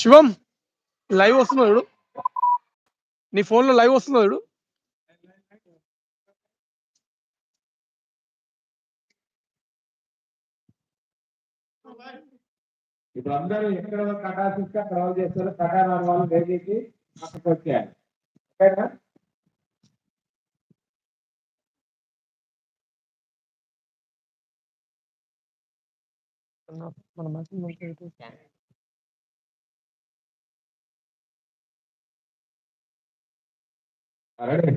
శివం live వస్తుందో చూడు. నీ ఫోన్లో లైవ్ వస్తుందో చూడు. ఇప్పుడు అందరూ ఎక్కడ ఇస్తే అక్కడ వాళ్ళు చేస్తారు. కటా రాని వాళ్ళు దయచేసి పక్కకు వచ్చేయాలి. ఓకేనా? మన రెడీ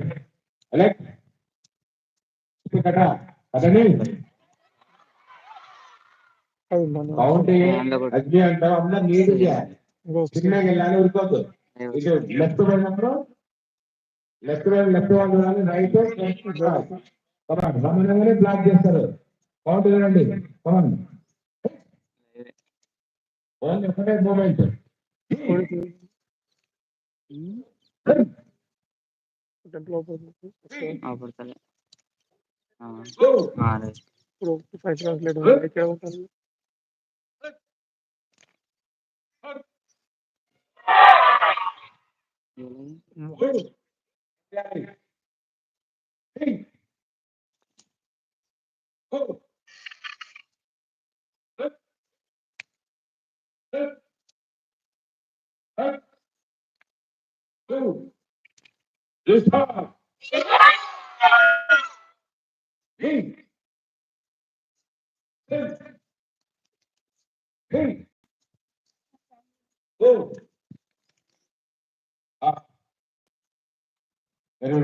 కౌంట్ అగ్ని అంటారు అందరు నీట్ చేయాలి చిన్నగా వెళ్ళాలి ఇటు లెఫ్ట్ పోయినప్పుడు లెఫ్ట్ వైపు లెఫ్ట్ వాళ్ళు కానీ రైట్ గమనంగానే బ్లాక్ చేస్తారు. కౌంట్ వినండి కమన్ ఓన్లీ ఒకటే మూమెంట్ కోడికి. ఉమ్. టెంపుల్ ఓపెన్ చేసి, అవపడతలే ఇప్పుడు ఒకటి ఫైవ్ సెకండ్స్ లేట్ ఉంది. ఇక్కడ ఉంటుంది. ఉమ్. మీరు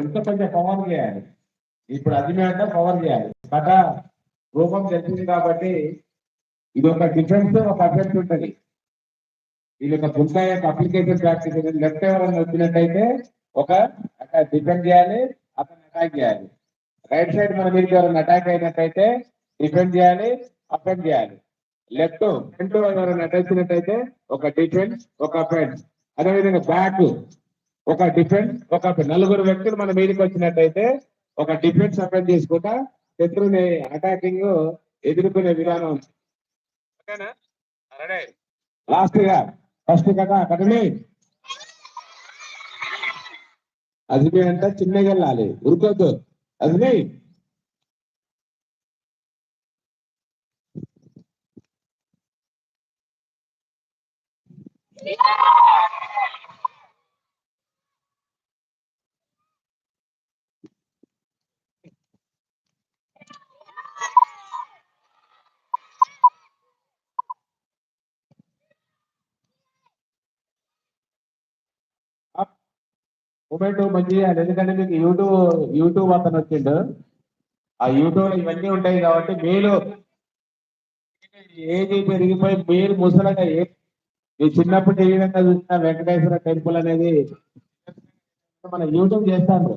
ఇంత పెద్ద పవర్ చేయాలి ఇప్పుడు అది మీద పవర్ చేయాలి కథ రూపం తెలిసింది కాబట్టి ఇది ఒక డిఫరెన్స్ ఒక అఫెక్ట్ ఉంటుంది ఇది ఒక గుంట యొక్క అప్లికేషన్ ప్రాక్టీస్ లెఫ్ట్ ఎవరైనా వచ్చినట్టయితే ఒక డిఫెండ్ చేయాలి అతన్ని అటాక్ చేయాలి. రైట్ సైడ్ మన మీద ఎవరైనా అటాక్ అయినట్టయితే డిఫెండ్ చేయాలి అఫెండ్ చేయాలి. లెఫ్ట్ ఫ్రంట్ ఎవరైనా అటాక్ అయినట్టయితే ఒక డిఫెండ్ ఒక అఫెండ్ అదేవిధంగా బ్యాక్ ఒక డిఫెన్స్ ఒక నలుగురు వ్యక్తులు మన మీదకి వచ్చినట్టయితే ఒక డిఫెన్స్ అఫెండ్ చేసుకుంటా శత్రువుని అటాకింగ్ ఎదుర్కొనే విధానం ఉంది. లాస్ట్గా ఫస్ట్ కదా అకాడమీ అది అంటే చిన్నగా వెళ్ళాలి ఉరుకోద్దు అది మూమెంట్ మంచి చేయాలి. ఎందుకంటే మీకు యూట్యూబ్ యూట్యూబ్ అతను వచ్చిండు. ఆ యూట్యూబ్లో ఇవన్నీ ఉంటాయి కాబట్టి మీరు ఏది పెరిగిపోయి మీరు ముసలగా ఏ మీ చిన్నప్పుడు ఏ విధంగా చూసిన వెంకటేశ్వర టెంపుల్ అనేది మన యూట్యూబ్ చేస్తాను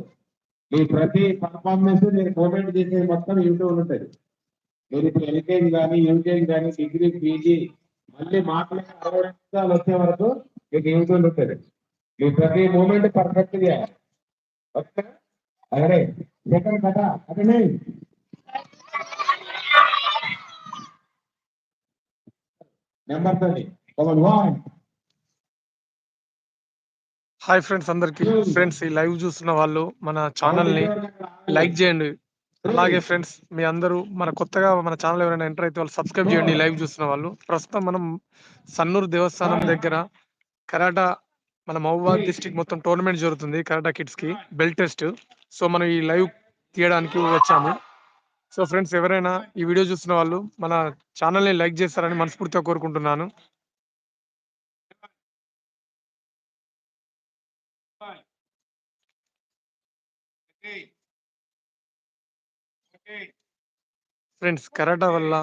మీ ప్రతి పర్ఫార్మెన్స్ మీరు మూమెంట్ చేసేది మొత్తం యూట్యూబ్ ఉంటుంది. మీరు ఇప్పుడు ఎల్కేజీ కానీ యూకేజీ కానీ డిగ్రీ పీజీ మళ్ళీ మాట్లాడే అరవై వచ్చే వరకు మీకు యూట్యూబ్ ఉంటుంది. మీ ప్రతి మూమెంట్ పర్ఫెక్ట్ చేయాలి అరే సెకండ్ కథ అతనే number thirty come on one hi friends అందరికి. ఫ్రెండ్స్ ఈ లైవ్ చూస్తున్న వాళ్ళు మన ఛానల్ని లైక్ చేయండి. అలాగే ఫ్రెండ్స్ మీ అందరూ మన కొత్తగా మన ఛానల్ ఎవరైనా ఎంటర్ అయితే వాళ్ళు సబ్స్క్రైబ్ చేయండి లైవ్ చూస్తున్న వాళ్ళు. ప్రస్తుతం మనం సన్నూరు దేవస్థానం దగ్గర కరాటా మన మహబూబాద్ డిస్టిక్ మొత్తం టోర్నమెంట్ జరుగుతుంది కరాటా కిడ్స్కి బెల్ట్ టెస్ట్. సో మనం ఈ లైవ్ తీయడానికి వచ్చాము. సో ఫ్రెండ్స్ ఎవరైనా ఈ వీడియో చూస్తున్న వాళ్ళు మన ఛానల్ని లైక్ చేస్తారని మనస్ఫూర్తిగా కోరుకుంటున్నాను. ఫ్రెండ్స్ కరాటా వల్ల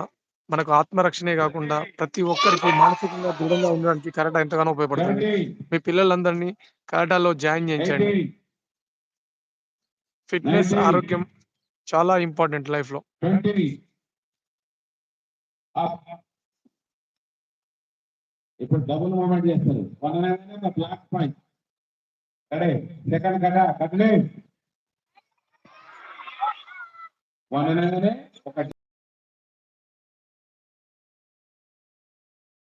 మనకు ఆత్మరక్షణే కాకుండా ప్రతి ఒక్కరికి మానసికంగా దృఢంగా ఉండడానికి కరాటా ఎంతగానో ఉపయోగపడుతుంది. మీ పిల్లలందరినీ కరాటాలో జాయిన్ చేయించండి. ఫిట్నెస్ ఆరోగ్యం చాలా ఇంపార్టెంట్ లైఫ్లో ఇప్పుడు డబుల్ మూమెంట్ చేస్తారు. Block point. సరే సెకండ్ కదా కట్లే వన్ అనగానే ఒక